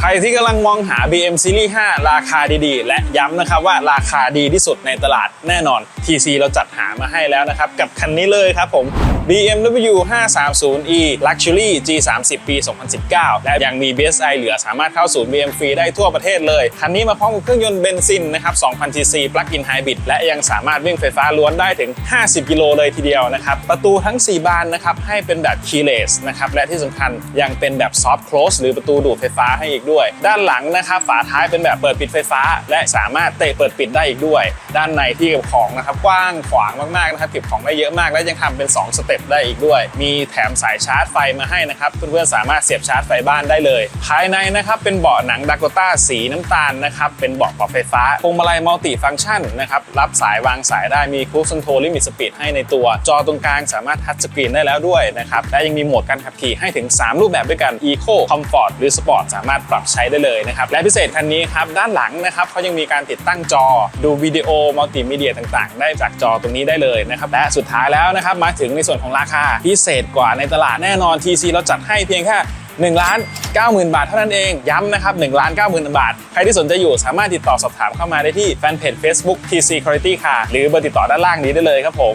ใครที่กำลังมองหา BM Series 5 ราคาดีๆ และย้ำนะครับว่าราคาดีที่สุดในตลาดแน่นอน TC เราจัดหามาให้แล้วนะครับ กับคันนี้เลยครับผม BMW 530e Luxury G30 ปี 2019 และยังมี BSI เหลือสามารถเข้าศูนย์ BM ฟรีได้ทั่วประเทศเลย คันนี้มาพร้อมกับเครื่องยนต์เบนซินนะครับ 2,000 cc Plug-in Hybrid และยังสามารถวิ่งไฟฟ้าล้วนได้ถึง 50 กิโลเลยทีเดียวนะครับ ประตูทั้ง 4 บานนะครับ ให้เป็นแบบ keyless นะครับ และที่สำคัญยังเป็นแบบ soft close หรือประตูดูดไฟฟ้าให้อีกด้วย ด้านหลังนะครับฝาท้ายเป็นแบบเปิดปิดไฟฟ้า และสามารถเตะเปิดปิดได้อีกด้วย ด้านในที่เก็บของนะครับกว้างขวางมากๆนะครับเก็บของได้เยอะมาก และยังทำเป็น 2 สเต็ปได้อีกด้วย มีแถมสายชาร์จไฟมาให้นะครับ เพื่อนๆสามารถเสียบชาร์จไฟบ้านได้เลย ภายในนะครับเป็นเบาะหนังดากต้าสีน้ำตาลนะครับ เป็นเบาะปรับไฟฟ้าพวงมาลัยมัลติฟังก์ชันนะครับ รับสายวางสายได้มีคู i คอนโทรลลิมิตสปีดให้ในตัว จอตรงกลางสามารถทัชสกรีนได้แล้วด้วยนะครับ และยังมีโหมดการขับขี่ให้ถึง 3 รูปแบบด้วยกัน Eco Comfort หรือ Sport สามารถปรับใช้ได้เลยนะครับ และพิเศษคันนี้ครับด้านหลังนะครับเขายังมีการติดตั้งจอ ดูวิดีโอมัลติมีเดียต่างๆ ได้จากจอตรงนี้ได้เลยนะครับและสุดท้ายแล้วนะครับมาถึงในส่วนของราคาพิเศษกว่าในตลาดแน่นอน TC เราจัดให้เพียงแค่1ล้าน90,000 บาทเท่านั้นเอง ย้ำนะครับ1ล้าน90,000 บาท ใครที่สนใจอยู่สามารถติดต่อสอบถามเข้ามาได้ที่แฟนเพจ Facebook TC Quality Car หรือเบอร์ติดต่อด้านล่างนี้ได้เลยครับผม